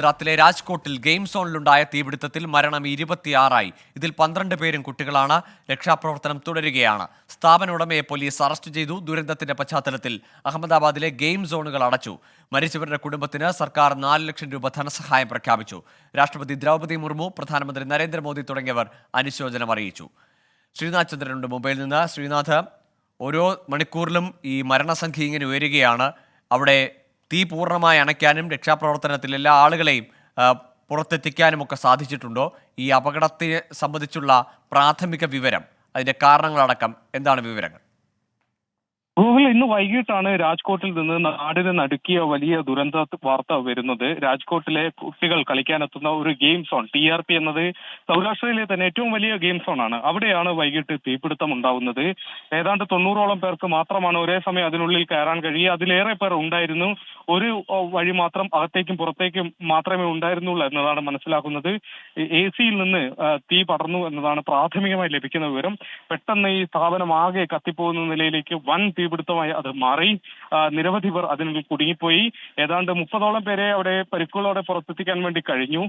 ഗുജറാത്തിലെ രാജ്കോട്ടിൽ ഗെയിം സോണിലുണ്ടായ തീപിടുത്തത്തിൽ മരണം ഇരുപത്തിയാറായി. ഇതിൽ പന്ത്രണ്ട് പേരും കുട്ടികളാണ്. രക്ഷാപ്രവർത്തനം തുടരുകയാണ്. സ്ഥാപന ഉടമയെ പോലീസ് അറസ്റ്റ് ചെയ്തു. ദുരന്തത്തിന്റെ പശ്ചാത്തലത്തിൽ അഹമ്മദാബാദിലെ ഗെയിം സോണുകൾ അടച്ചു. മരിച്ചവരുടെ കുടുംബത്തിന് സർക്കാർ നാല് ലക്ഷം രൂപ ധനസഹായം പ്രഖ്യാപിച്ചു. രാഷ്ട്രപതി ദ്രൗപദി മുർമു പ്രധാനമന്ത്രി നരേന്ദ്രമോദി തുടങ്ങിയവർ അനുശോചനം അറിയിച്ചു. ശ്രീനാഥ് ചന്ദ്രനുണ്ട് മുംബൈയിൽ നിന്ന്. ശ്രീനാഥ് ഓരോ മണിക്കൂറിലും ഈ മരണസംഖ്യ ഇങ്ങനെ ഉയരുകയാണ്. അവിടെ തീ പൂർണമായി അണയ്ക്കാനും രക്ഷാപ്രവർത്തനത്തിൽ എല്ലാ ആളുകളെയും പുറത്തെത്തിക്കാനും ഒക്കെ സാധിച്ചിട്ടുണ്ടോ? ഈ അപകടത്തെ സംബന്ധിച്ചുള്ള പ്രാഥമിക വിവരം അതിന്റെ കാരണങ്ങളടക്കം എന്താണ് വിവരങ്ങൾ? ഗൂഗിൾ ഇന്ന് വൈകിട്ടാണ് രാജ്കോട്ടിൽ നിന്ന് നാടിനെ നടുക്കിയ വലിയ ദുരന്ത വാർത്ത വരുന്നത്. രാജ്കോട്ടിലെ കുട്ടികൾ കളിക്കാനെത്തുന്ന ഒരു game zone T R P എന്നത് സൗരാഷ്ട്രയിലെ തന്നെ ഏറ്റവും വലിയ ഗെയിം സോൺ ആണ് അവിടെയാണ് വൈകിട്ട് തീപിടുത്തം ഉണ്ടാവുന്നത്. ഏതാണ്ട് തൊണ്ണൂറോളം പേർക്ക് മാത്രമാണ് ഒരേ സമയം അതിനുള്ളിൽ കയറാൻ കഴിയുക അതിലേറെ പേർ ഉണ്ടായിരുന്നു. ഒരു വഴി മാത്രം അകത്തേക്കും പുറത്തേക്കും മാത്രമേ ഉണ്ടായിരുന്നുള്ളൂ എന്നതാണ് മനസ്സിലാക്കുന്നത്. എ സിയിൽ നിന്ന് തീ പടർന്നു എന്നതാണ് പ്രാഥമികമായി ലഭിക്കുന്ന വിവരം. പെട്ടെന്ന് ഈ സ്ഥാപനം ആകെ കത്തിപ്പോകുന്ന നിലയിലേക്ക് വൻ തീപിടുത്തമായി അത് മാറി. നിരവധി പേർ അതിനുള്ളിൽ കുടുങ്ങിപ്പോയി. ഏതാണ്ട് മുപ്പതോളം പേരെ അവിടെ പരിക്കുകളോടെ പുറത്തെത്തിക്കാൻ വേണ്ടി കഴിഞ്ഞു.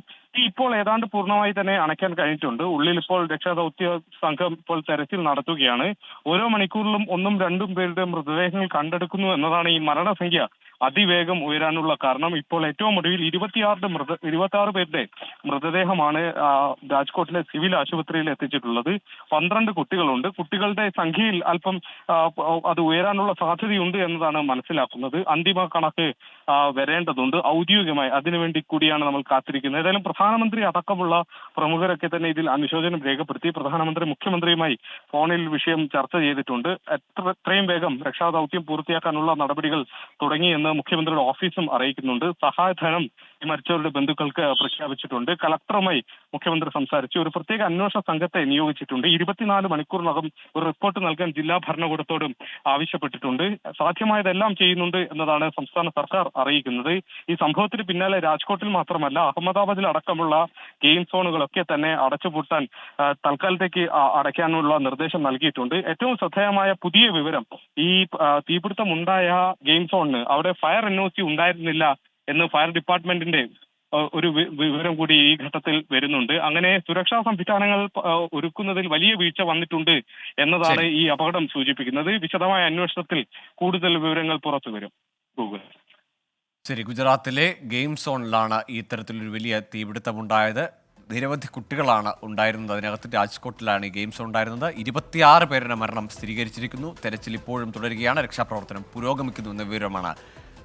ഇപ്പോൾ ഏതാണ്ട് പൂർണമായി തന്നെ അണയ്ക്കാൻ കഴിഞ്ഞിട്ടുണ്ട്. ഉള്ളിൽ ഇപ്പോൾ രക്ഷാദൌത്യ സംഘം ഇപ്പോൾ തെരച്ചിൽ നടത്തുകയാണ്. ഓരോ മണിക്കൂറിലും ഒന്നും രണ്ടും പേരുടെ മൃതദേഹങ്ങൾ കണ്ടെടുക്കുന്നു എന്നതാണ് ഈ മരണസംഖ്യ. അതിവേഗം ഉയരാനുള്ള കാരണം ഇപ്പോൾ ഏറ്റവും ഒടുവിൽ ഇരുപത്തിയാറ് മൃത ഇരുപത്തി ആറ് പേരുടെ മൃതദേഹമാണ് രാജ്കോട്ടിലെ സിവിൽ ആശുപത്രിയിൽ എത്തിച്ചിട്ടുള്ളത്. പന്ത്രണ്ട് കുട്ടികളുണ്ട്. കുട്ടികളുടെ സംഖ്യയിൽ അല്പം അത് ഉയരാനുള്ള സാധ്യതയുണ്ട് എന്നതാണ് മനസ്സിലാക്കുന്നത്. അന്തിമ കണക്ക് വരേണ്ടതുണ്ട്. ഔദ്യോഗികമായി അതിനുവേണ്ടി കൂടിയാണ് നമ്മൾ കാത്തിരിക്കുന്നത്. ഏതായാലും പ്രധാനമന്ത്രി അടക്കമുള്ള പ്രമുഖരൊക്കെ തന്നെ ഇതിൽ അനുശോചനം രേഖപ്പെടുത്തി. പ്രധാനമന്ത്രി മുഖ്യമന്ത്രിയുമായി ഫോണിൽ വിഷയം ചർച്ച ചെയ്തിട്ടുണ്ട്. എത്ര എത്രയും വേഗം രക്ഷാദൗത്യം പൂർത്തിയാക്കാനുള്ള നടപടികൾ തുടങ്ങിയെന്ന് മുഖ്യമന്ത്രിയുടെ ഓഫീസും അറിയിക്കുന്നുണ്ട്. സഹായധനം ഈ മരിച്ചവരുടെ ബന്ധുക്കൾക്ക് പ്രഖ്യാപിച്ചിട്ടുണ്ട്. കളക്ടറുമായി മുഖ്യമന്ത്രി സംസാരിച്ചു. ഒരു പ്രത്യേക അന്വേഷണ സംഘത്തെ നിയോഗിച്ചിട്ടുണ്ട്. ഇരുപത്തിനാല് മണിക്കൂറിനകം ഒരു റിപ്പോർട്ട് നൽകാൻ ജില്ലാ ഭരണകൂടത്തോടും ആവശ്യപ്പെട്ടിട്ടുണ്ട്. സാധ്യമായതെല്ലാം ചെയ്യുന്നുണ്ട് എന്നതാണ് സംസ്ഥാന സർക്കാർ അറിയിക്കുന്നത്. ഈ സംഭവത്തിന് പിന്നാലെ രാജ്കോട്ടിൽ മാത്രമല്ല അഹമ്മദാബാദിൽ അടക്കമുള്ള ഗെയിം സോണുകളൊക്കെ തന്നെ അടച്ചുപൂട്ടാൻ തൽക്കാലത്തേക്ക് അടയ്ക്കാനുള്ള നിർദ്ദേശം നൽകിയിട്ടുണ്ട്. ഏറ്റവും ശ്രദ്ധേയമായ പുതിയ വിവരം ഈ തീപിടുത്തമുണ്ടായ തീപിടുത്തം ഉണ്ടായ ഗെയിം സോണിന് അവിടെ ഫയർ എൻ ഒ സി ഉണ്ടായിരുന്നില്ല എന്ന് ഫയർ ഡിപ്പാർട്ട്മെന്റിന്റെ ഒരു വിവരം കൂടി ഈ ഘട്ടത്തിൽ വരുന്നുണ്ട്. അങ്ങനെ സുരക്ഷാ സംവിധാനങ്ങൾ ഒരുക്കുന്നതിൽ വലിയ വീഴ്ച വന്നിട്ടുണ്ട് എന്നതാണ് ഈ അപകടം സൂചിപ്പിക്കുന്നത്. വിശദമായ അന്വേഷണത്തിൽ കൂടുതൽ വിവരങ്ങൾ പുറത്തു വരും ഗൂഗിൾ ശരി ഗുജറാത്തിലെ ഗെയിം സോണിലാണ് ഈ ഇത്തരത്തിലൊരു വലിയ തീപിടുത്തമുണ്ടായത്. നിരവധി കുട്ടികളാണ് ഉണ്ടായിരുന്നത്. അതിനകത്ത് രാജ്കോട്ടിലാണ് ഈ ഗെയിംസ് ഉണ്ടായിരുന്നത്. ഇരുപത്തിയാറ് പേരുടെ മരണം സ്ഥിരീകരിച്ചിരിക്കുന്നു. തെരച്ചിൽ ഇപ്പോഴും തുടരുകയാണ്. രക്ഷാപ്രവർത്തനം പുരോഗമിക്കുന്നു എന്ന വിവരമാണ്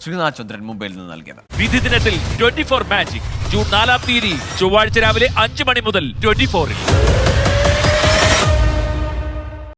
ശ്രീനാഥ് ചന്ദ്രൻ മുംബൈയിൽ നിന്ന് നൽകിയത്. വിധി ദിനത്തിൽ ട്വന്റി ഫോർ മാജിക് ജൂൺ നാലാം തീയതി ചൊവ്വാഴ്ച രാവിലെ അഞ്ച് മണി മുതൽ ട്വന്റി ഫോറിൽ